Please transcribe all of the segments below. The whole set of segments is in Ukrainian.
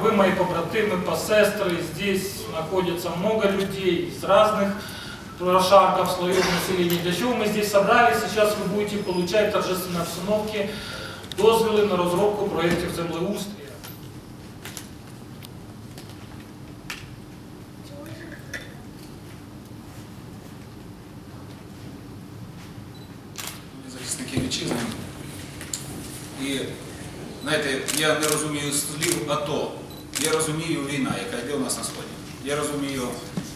вы мои побратимы, посестры, здесь находится много людей из разных прошарков, слоев населения. Для чего мы здесь собрались? Сейчас вы будете получать в торжественной обстановке дозволи на розробку проєктів землеустрія. Ми захисники вітчизни. І знаєте, я не розумію слів АТО. Я розумію війна, яка йде у нас на сході. Я розумію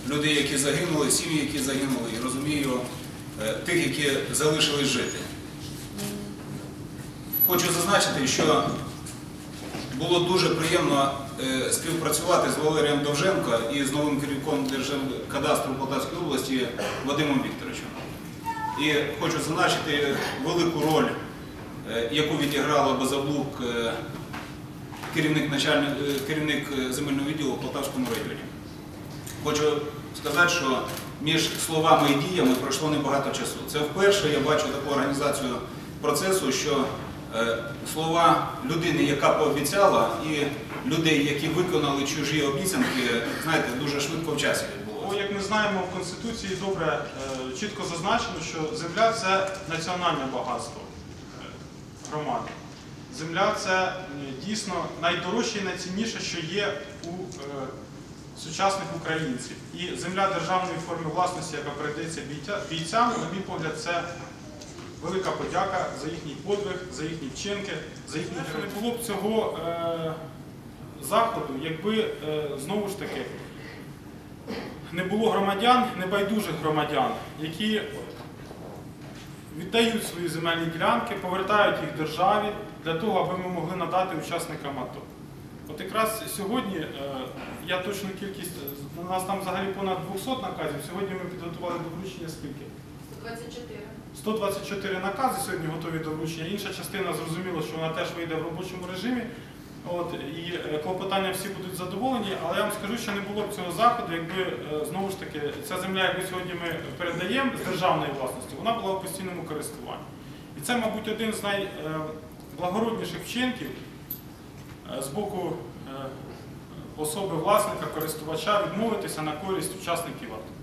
людей, які загинули, сім'ї, які загинули, і розумію е, тих, які залишились жити. Хочу зазначити, що було дуже приємно е, співпрацювати з Валерієм Довженко і з новим керівником Держкадастру Полтавської області Вадимом Вікторовичем. І хочу зазначити велику роль, е, яку відіграла Базаблук, е, керівник, начальник, е, керівник е, земельного відділу в Полтавському районі. Хочу сказати, що між словами і діями пройшло небагато часу. Це вперше я бачу таку організацію процесу, що е, слова людини, яка пообіцяла, і людей, які виконали чужі обіцянки, знаєте, дуже швидко в часі відбулося. Як ми знаємо, в Конституції добре чітко зазначено, що земля це національне багатство громади. Земля це е, дійсно найдорожче і найцінніше, що є у е, сучасних українців. І земля державної форми власності, яка передається бійцям, на мій погляд, це велика подяка за їхній подвиг, за їхні вчинки, за їхні герої. Не було б цього е, заходу, якби е, знову ж таки не було громадян, небайдужих громадян, які віддають свої земельні ділянки, повертають їх державі для того, аби ми могли надати учасникам АТО. От якраз сьогодні, е, я точну кількість, у нас там взагалі понад 200 наказів, сьогодні ми підготували до вручення скільки? 24. 124 накази сьогодні готові до вручення. Інша частина зрозуміло, що вона теж вийде в робочому режимі. От, і е, клопотання всі будуть задоволені, але я вам скажу, що не було б цього заходу, якби е, знову ж таки ця земля, яку сьогодні ми передаємо з державної власності, вона була в постійному користуванні. І це, мабуть, один з найблагородніших вчинків е, з боку особи власника, користувача відмовитися на користь учасників АТО.